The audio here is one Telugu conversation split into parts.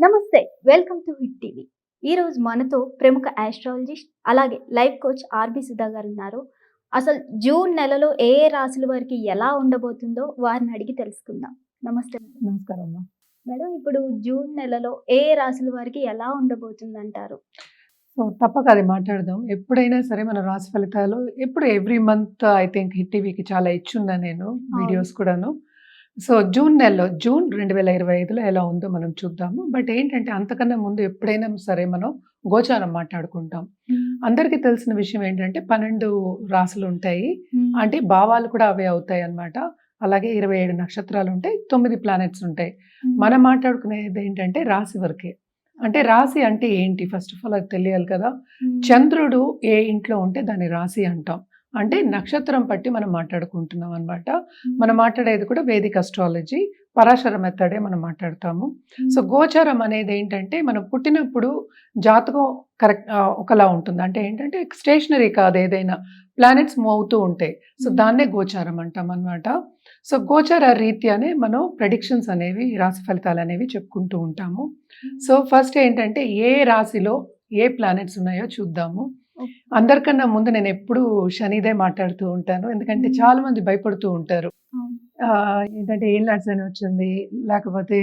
నమస్తే వెల్కమ్ టు హిట్ టీవీ. ఈ రోజు మనతో ప్రముఖ ఆస్ట్రాలజిస్ట్ అలాగే లైఫ్ కోచ్ ఆర్బి సుధా గారు ఉన్నారు. అసలు జూన్ నెలలో ఏ ఏ రాశుల వారికి ఎలా ఉండబోతుందో వారిని అడిగి తెలుసుకుందాం. నమస్తే. నమస్కారం అమ్మా. మేడం ఇప్పుడు జూన్ నెలలో ఏ ఏ రాశుల వారికి ఎలా ఉండబోతుంది అంటారు సో తప్పక అది మాట్లాడదాం. ఎప్పుడైనా సరే మన రాశి ఫలితాలు ఎప్పుడు every month I think hit టీవీకి చాలా ఇచ్చున్నా నేను వీడియోస్ కూడాను. సో జూన్ నెలలో జూన్ రెండు వేల ఇరవై ఐదులో ఎలా ఉందో మనం చూద్దాము. బట్ ఏంటంటే అంతకన్నా ముందు ఎప్పుడైనా సరే మనం గోచారం మాట్లాడుకుంటాం. అందరికీ తెలిసిన విషయం ఏంటంటే పన్నెండు రాసులు ఉంటాయి అంటే భావాలు కూడా అవే అవుతాయి అన్నమాట. అలాగే ఇరవై ఏడు నక్షత్రాలు ఉంటాయి తొమ్మిది ప్లానెట్స్ ఉంటాయి. మనం మాట్లాడుకునేది ఏంటంటే రాశి వరకే. అంటే రాశి అంటే ఏంటి? ఫస్ట్ ఆఫ్ ఆల్ అది తెలియాలి కదా. చంద్రుడు ఏ ఇంట్లో ఉంటే దాన్ని రాశి అంటాం. అంటే నక్షత్రం పట్టి మనం మాట్లాడుకుంటున్నాం అన్నమాట. మనం మాట్లాడేది కూడా వేదిక అస్ట్రాలజీ పరాశర మెథడే మనం మాట్లాడతాము. సో గోచారం అనేది ఏంటంటే మనం పుట్టినప్పుడు జాతకం కరెక్ట్ ఒకలా ఉంటుంది. అంటే ఏంటంటే స్టేషనరీ కాదు ఏదైనా ప్లానెట్స్ మూవ్ అవుతూ ఉంటాయి సో. దాన్నే గోచారం అంటాం అన్నమాట. సో గోచార రీత్యానే మనం ప్రెడిక్షన్స్ అనేవి రాశి ఫలితాలు అనేవి చెప్పుకుంటూ ఉంటాము. సో ఫస్ట్ ఏంటంటే ఏ రాశిలో ఏ ప్లానెట్స్ ఉన్నాయో చూద్దాము. అందరికన్నా ముందు నేను ఎప్పుడు శనిదే మాట్లాడుతూ ఉంటాను. ఎందుకంటే. చాలా మంది భయపడుతూ ఉంటారు. ఏంటంటే ఏం అని వచ్చింది? లేకపోతే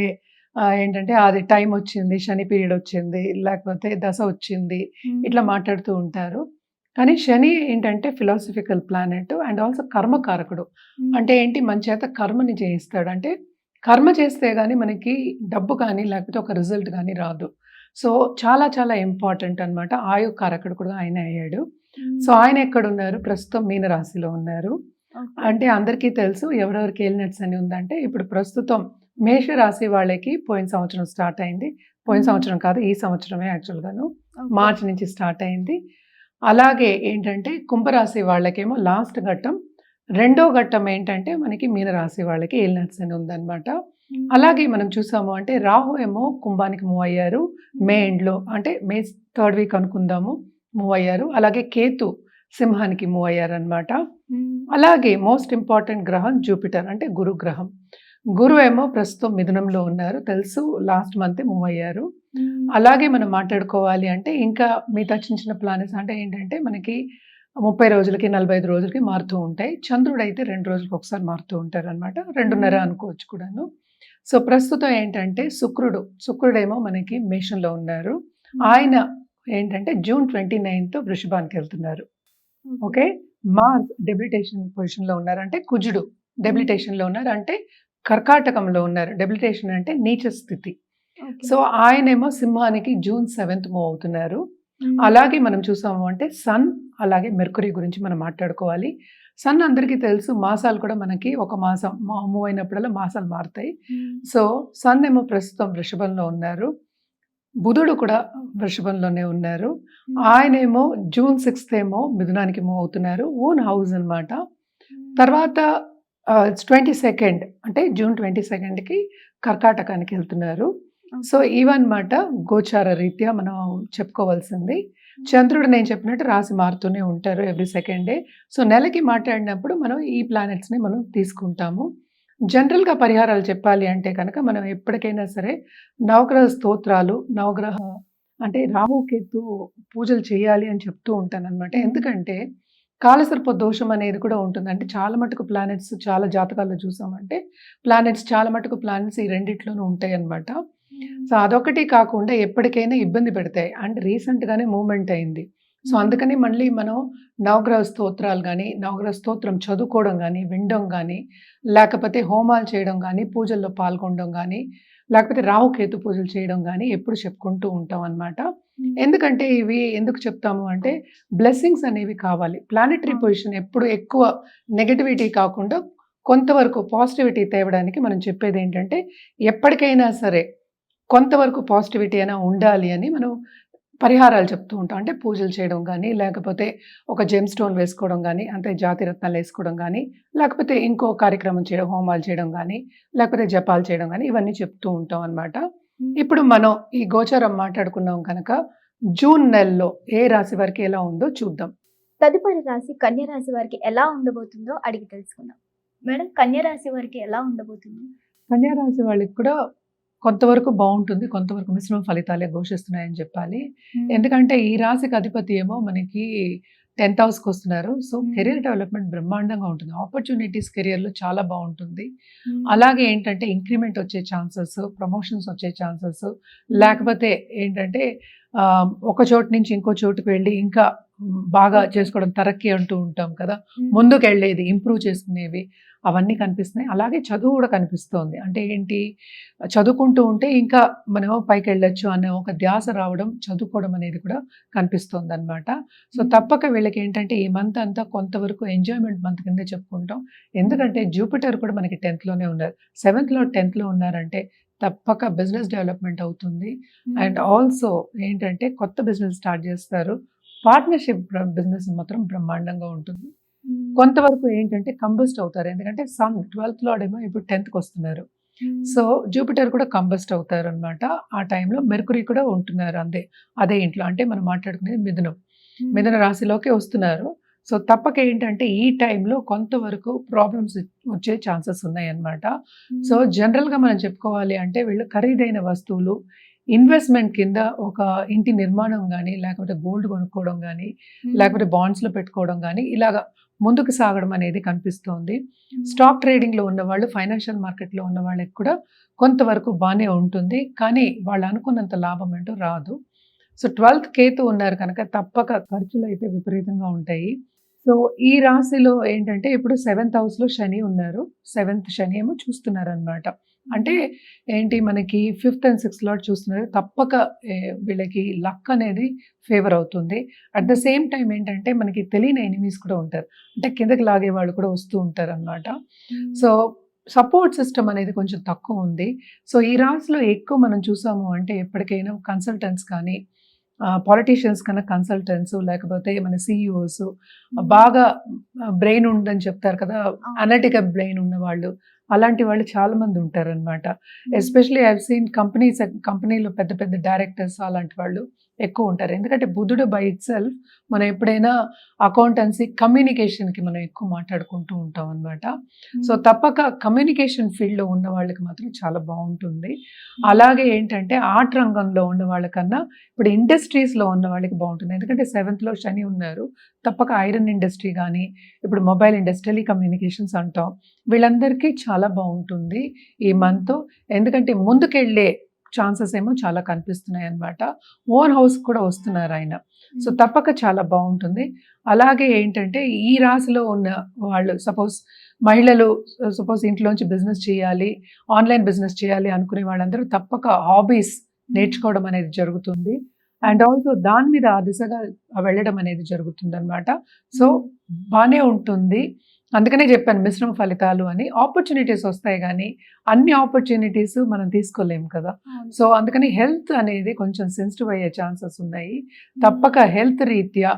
ఏంటంటే అది టైం వచ్చింది శని పీరియడ్ వచ్చింది లేకపోతే దశ వచ్చింది ఇట్లా మాట్లాడుతూ ఉంటారు. కానీ శని ఏంటంటే ఫిలాసఫికల్ ప్లానెట్ అండ్ ఆల్సో కర్మకారకుడు. అంటే ఏంటి? మన చేత కర్మని చేయిస్తాడు. అంటే కర్మ చేస్తే కానీ మనకి డబ్బు కానీ లేకపోతే ఒక రిజల్ట్ కానీ రాదు. సో చాలా చాలా ఇంపార్టెంట్ అన్నమాట. ఆయు కారకుడు కూడా ఆయన అయ్యాడు. సో ఆయన ఎక్కడ ఉన్నారు ప్రస్తుతం మీనరాశిలో ఉన్నారు. అంటే అందరికీ తెలుసు ఎవరెవరికి ఏలినట్స్ అని ఉందంటే ఇప్పుడు ప్రస్తుతం మేషరాశి వాళ్ళకి పోయిన సంవత్సరం స్టార్ట్ అయింది. పోయిన. సంవత్సరం కాదు ఈ సంవత్సరమే యాక్చువల్గాను. మార్చి నుంచి స్టార్ట్ అయింది. అలాగే ఏంటంటే కుంభరాశి వాళ్ళకేమో లాస్ట్ ఘట్టం. రెండో ఘట్టం ఏంటంటే మనకి మీనరాశి వాళ్ళకి ఏలినట్స్ అని ఉందన్నమాట. అలాగే మనం చూసాము అంటే రాహు ఏమో కుంభానికి మూవ్ అయ్యారు. మే ఎండ్లో అంటే మే థర్డ్ వీక్ అనుకుందాము మూవ్ అయ్యారు. అలాగే కేతు సింహానికి మూవ్ అయ్యారు అనమాట అలాగే మోస్ట్ ఇంపార్టెంట్ గ్రహం జూపిటర్ అంటే గురు గ్రహం. గురు ఏమో ప్రస్తుతం మిథునంలో ఉన్నారు తెలుసు లాస్ట్ మంత్ మూవ్ అయ్యారు. అలాగే మనం మాట్లాడుకోవాలి అంటే ఇంకా మిగతా చిన్న చిన్న ప్లానెట్స్ అంటే ఏంటంటే మనకి ముప్పై రోజులకి నలభై ఐదు రోజులకి మారుతూ ఉంటాయి. చంద్రుడు అయితే రెండు రోజులకి ఒకసారి మారుతూ ఉంటారు అనమాట రెండున్నర. అనుకోవచ్చు కూడాను. సో ప్రస్తుతం ఏంటంటే శుక్రుడు శుక్రుడేమో మనకి మేషంలో ఉన్నారు. ఆయన ఏంటంటే జూన్ ట్వంటీ నైన్త్ వృషభానికి వెళ్తున్నారు. ఓకే? మార్స్ డెబిలిటేషన్ పొజిషన్లో ఉన్నారు అంటే కుజుడు డెబిలిటేషన్లో ఉన్నారు. అంటే కర్కాటకంలో ఉన్నారు. డెబిలిటేషన్ అంటే నీచ స్థితి. సో ఆయనేమో సింహానికి జూన్ సెవెంత్ మూవ్ అవుతున్నారు. అలాగే మనం చూసాము అంటే సన్ అలాగే మెర్కురీ గురించి మనం మాట్లాడుకోవాలి. సన్ అందరికీ తెలుసు మాసాలు కూడా మనకి ఒక మాసం. మూవ్ అయినప్పుడల్లా మాసాలు మారుతాయి. సో సన్ ఏమో ప్రస్తుతం వృషభంలో ఉన్నారు. బుధుడు కూడా వృషభంలోనే ఉన్నారు. ఆయనేమో జూన్ సిక్స్త్ ఏమో మిథునానికి మూవ్ అవుతున్నారు. ఓన్ హౌస్ అన్నమాట. తర్వాత ట్వంటీ సెకండ్ అంటే జూన్ ట్వంటీ సెకండ్కి కర్కాటకానికి వెళ్తున్నారు. సో ఇవన్నమాట గోచార రీత్యా మనం చెప్పుకోవాల్సింది. చంద్రుడు నేను చెప్పినట్టు రాసి మారుతూనే ఉంటారు ఎవ్రీ సెకండ్ డే సో నెలకి మాట్లాడినప్పుడు మనం ఈ ప్లానెట్స్ని మనం తీసుకుంటాము. జనరల్గా పరిహారాలు చెప్పాలి అంటే కనుక మనం ఎప్పటికైనా సరే నవగ్రహ స్తోత్రాలు నవగ్రహ అంటే రాహుకేతు పూజలు చేయాలి అని చెప్తూ ఉంటాను అనమాట ఎందుకంటే కాలసర్ప దోషం అనేది కూడా ఉంటుంది. అంటే చాలా మటుకు ప్లానెట్స్ చాలా జాతకాల్లో చూసామంటే ప్లానెట్స్ చాలా మటుకు ప్లానెట్స్ ఈ రెండిట్లోనూ ఉంటాయి అన్నమాట సో అదొకటి కాకుండా ఎప్పటికైనా ఇబ్బంది పెడతాయి. అండ్ రీసెంట్గానే మూమెంట్ అయింది. సో అందుకని మళ్ళీ మనం నవగ్రహ స్తోత్రాలు కానీ నవగ్రహ స్తోత్రం చదువుకోవడం కానీ వినడం కానీ లేకపోతే హోమాలు చేయడం కానీ పూజల్లో పాల్గొనడం కానీ లేకపోతే రాహుకేతు పూజలు చేయడం కానీ ఎప్పుడు చెప్పుకుంటూ ఉంటాం అన్నమాట. ఎందుకంటే ఇవి ఎందుకు చెప్తాము అంటే బ్లెస్సింగ్స్ అనేవి కావాలి. ప్లానెటరీ. పొజిషన్ ఎప్పుడు ఎక్కువ నెగటివిటీ కాకుండా కొంతవరకు పాజిటివిటీ తేవడానికి మనం చెప్పేది ఏంటంటే ఎప్పటికైనా సరే కొంతవరకు పాజిటివిటీ అయినా ఉండాలి అని మనం పరిహారాలు చెప్తూ ఉంటాం. అంటే పూజలు చేయడం కానీ లేకపోతే ఒక జెమ్ స్టోన్ వేసుకోవడం కానీ అంటే జాతి రత్నాలు వేసుకోవడం కానీ లేకపోతే ఇంకో కార్యక్రమం చేయడం హోమాలు చేయడం కానీ లేకపోతే జపాలు చేయడం కానీ ఇవన్నీ చెప్తూ ఉంటాం అన్నమాట. ఇప్పుడు మనం ఈ గోచారం మాట్లాడుకున్నాం కనుక జూన్ నెలలో ఏ రాశి వారికి ఎలా ఉందో చూద్దాం. తదుపరి రాశి కన్య రాశి వారికి ఎలా ఉండబోతుందో అడిగి తెలుసుకుందాం. మేడం కన్య రాశి వారికి ఎలా ఉండబోతుంది? కన్యా రాశి వాళ్ళకి కూడా కొంతవరకు బాగుంటుంది కొంతవరకు మిశ్రమ ఫలితాలే ఘోషిస్తున్నాయని చెప్పాలి. ఎందుకంటే ఈ రాశికి అధిపతి ఏమో మనకి టెన్త్ హౌస్కి వస్తున్నారు. సో. కెరీర్ డెవలప్మెంట్ బ్రహ్మాండంగా ఉంటుంది. ఆపర్చునిటీస్ కెరియర్లో చాలా బాగుంటుంది. అలాగే ఏంటంటే ఇంక్రిమెంట్ వచ్చే ఛాన్సెస్ ప్రమోషన్స్ వచ్చే ఛాన్సెస్ లేకపోతే ఏంటంటే ఒక చోటు నుంచి ఇంకో చోటుకు వెళ్ళి ఇంకా బాగా. చేసుకోవడం తరక్కి అంటూ ఉంటాం కదా. ముందుకు వెళ్ళేది ఇంప్రూవ్ చేసుకునేవి అవన్నీ కనిపిస్తున్నాయి. అలాగే చదువు కూడా కనిపిస్తోంది. అంటే ఏంటి? చదువుకుంటూ ఉంటే ఇంకా మనం పైకి వెళ్ళొచ్చు అనే ఒక ధ్యాస రావడం చదువుకోవడం అనేది కూడా కనిపిస్తోంది అనమాట సో. తప్పక వీళ్ళకి ఏంటంటే ఈ మంత్ అంతా కొంతవరకు ఎంజాయ్మెంట్ మంత్ కిందే చెప్పుకుంటాం. ఎందుకంటే జూపిటర్ కూడా మనకి టెన్త్లోనే ఉన్నారు. సెవెంత్లో టెన్త్లో ఉన్నారంటే తప్పక బిజినెస్ డెవలప్మెంట్ అవుతుంది. అండ్ ఆల్సో ఏంటంటే కొత్త బిజినెస్ స్టార్ట్ చేస్తారు. పార్ట్నర్షిప్ బిజినెస్ మాత్రం బ్రహ్మాండంగా ఉంటుంది. కొంతవరకు ఏంటంటే కంబస్ట్ అవుతారు ఎందుకంటే సన్ ట్వెల్త్ లోడేమో ఇప్పుడు టెన్త్కి వస్తున్నారు. సో జూపిటర్ కూడా కంబస్ట్ అవుతారు అనమాట ఆ టైంలో మెర్కురీ కూడా ఉంటున్నారు అంతే అదే ఇంట్లో అంటే మనం మాట్లాడుకునేది మిథునం. మిథున రాశిలోకి వస్తున్నారు సో తప్పక ఏంటంటే ఈ టైంలో కొంతవరకు ప్రాబ్లమ్స్ వచ్చే ఛాన్సెస్ ఉన్నాయన్నమాట. సో జనరల్గా మనం చెప్పుకోవాలి అంటే వీళ్ళు ఖరీదైన వస్తువులు ఇన్వెస్ట్మెంట్ కింద ఒక ఇంటి నిర్మాణం కానీ లేకపోతే గోల్డ్ కొనుక్కోవడం కానీ మ్మ్. లేకపోతే బాండ్స్లో పెట్టుకోవడం కానీ ఇలాగ ముందుకు సాగడం అనేది కనిపిస్తోంది. స్టాక్ ట్రేడింగ్లో ఉన్న వాళ్ళు ఫైనాన్షియల్ మార్కెట్లో ఉన్న వాళ్ళకి కూడా కొంతవరకు బాగానే ఉంటుంది కానీ వాళ్ళు అనుకున్నంత లాభం అంటూ రాదు సో ట్వెల్త్ కేతు ఉన్నారు కనుక తప్పక ఖర్చులు అయితే విపరీతంగా ఉంటాయి సో ఈ రాశిలో ఏంటంటే ఇప్పుడు సెవెంత్ హౌస్లో శని ఉన్నారు. సెవెంత్ శని ఏమో చూస్తున్నారు అనమాట అంటే ఏంటి మనకి ఫిఫ్త్ అండ్ సిక్స్త్ లాట్ చూస్తున్నారు. తప్పక వీళ్ళకి లక్ అనేది ఫేవర్ అవుతుంది. అట్ ద సేమ్ టైం ఏంటంటే మనకి తెలియని ఎనిమీస్ కూడా ఉంటారు. అంటే కిందకి లాగే వాళ్ళు కూడా వస్తూ ఉంటారు అనమాట. సో సపోర్ట్ సిస్టమ్ అనేది కొంచెం తక్కువ ఉంది. సో ఈ రాశిలో ఎక్కువ మనం చూసాము అంటే ఎప్పటికైనా కన్సల్టెంట్స్ కానీ పాలిటీషియన్స్ కన్నా కన్సల్టెంట్స్ లేకపోతే మన సిఇఓస్ బాగా బ్రెయిన్ ఉందని చెప్తారు కదా అనలిటికల్ బ్రెయిన్ ఉన్న వాళ్ళు అలాంటి వాళ్ళు చాలా మంది ఉంటారు అనమాట ఎస్పెషలీ ఐ సీన్ కంపెనీస్ కంపెనీలో పెద్ద పెద్ద డైరెక్టర్స్ అలాంటి వాళ్ళు ఎక్కువ ఉంటారు. ఎందుకంటే బుద్ధుడు బై ఇట్ సెల్ఫ్ మనం ఎప్పుడైనా అకౌంటెన్సీ కమ్యూనికేషన్కి మనం ఎక్కువ మాట్లాడుకుంటూ ఉంటాం అనమాట సో తప్పక కమ్యూనికేషన్ ఫీల్డ్లో ఉన్న వాళ్ళకి మాత్రం చాలా బాగుంటుంది. అలాగే ఏంటంటే ఆర్ట్ రంగంలో ఉన్న వాళ్ళకన్నా ఇప్పుడు ఇండస్ట్రీస్లో ఉన్న వాళ్ళకి బాగుంటుంది. ఎందుకంటే సెవెంత్లో శని ఉన్నారు. తప్పక ఐరన్ ఇండస్ట్రీ కానీ ఇప్పుడు మొబైల్ ఇండస్ట్రీ టెలికమ్యూనికేషన్స్ అంటాం. వీళ్ళందరికీ చాలా బాగుంటుంది ఈ మంత్ ఎందుకంటే ముందుకెళ్ళే ఛాన్సెస్ ఏమో చాలా కనిపిస్తున్నాయి అన్నమాట ఓన్ హౌస్ కూడా వస్తున్నారు ఆయన. సో తప్పక చాలా బాగుంటుంది. అలాగే ఏంటంటే ఈ రాశిలో ఉన్న వాళ్ళు సపోజ్ మహిళలు సపోజ్ ఇంట్లోంచి బిజినెస్ చేయాలి ఆన్లైన్ బిజినెస్ చేయాలి అనుకునే వాళ్ళందరూ తప్పక హాబీస్ నేర్చుకోవడం అనేది జరుగుతుంది. అండ్ ఆల్సో దాని మీద ఆ దిశగా వెళ్ళడం అనేది జరుగుతుంది అనమాట సో బాగానే ఉంటుంది. అందుకనే చెప్పాను మిశ్రమ ఫలితాలు అని. ఆపర్చునిటీస్ వస్తాయి కానీ అన్ని ఆపర్చునిటీస్ మనం తీసుకోలేము కదా. సో అందుకని హెల్త్ అనేది కొంచెం సెన్సిటివ్ అయ్యే ఛాన్సెస్ ఉన్నాయి. తప్పక హెల్త్ రీత్యా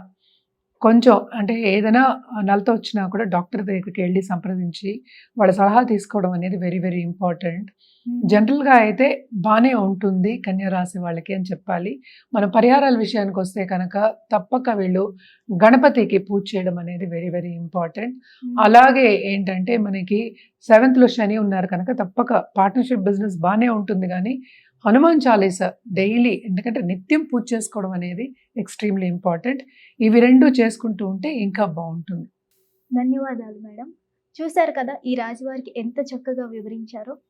కొంచెం అంటే ఏదైనా నలత వచ్చినా కూడా డాక్టర్ దగ్గరికి వెళ్ళి సంప్రదించి వాళ్ళ సలహా తీసుకోవడం అనేది వెరీ వెరీ ఇంపార్టెంట్. జనరల్గా అయితే బాగానే ఉంటుంది కన్యా రాశి వాళ్ళకి అని చెప్పాలి మన పరిహారాల విషయానికి వస్తే కనుక తప్పక వీళ్ళు గణపతికి పూజ చేయడం అనేది వెరీ వెరీ ఇంపార్టెంట్. అలాగే ఏంటంటే మనకి సెవెంత్లో శని ఉన్నారు కనుక తప్పక పార్ట్నర్షిప్ బిజినెస్ బాగానే ఉంటుంది కానీ హనుమాన్ చాలీసా డైలీ ఎందుకంటే నిత్యం పూజ చేసుకోవడం అనేది ఎక్స్ట్రీమ్లీ ఇంపార్టెంట్. ఇవి రెండు చేసుకుంటూ ఉంటే ఇంకా బాగుంటుంది. ధన్యవాదాలు మేడం. చూశారు కదా ఈ రాజువారికి ఎంత చక్కగా వివరించారో.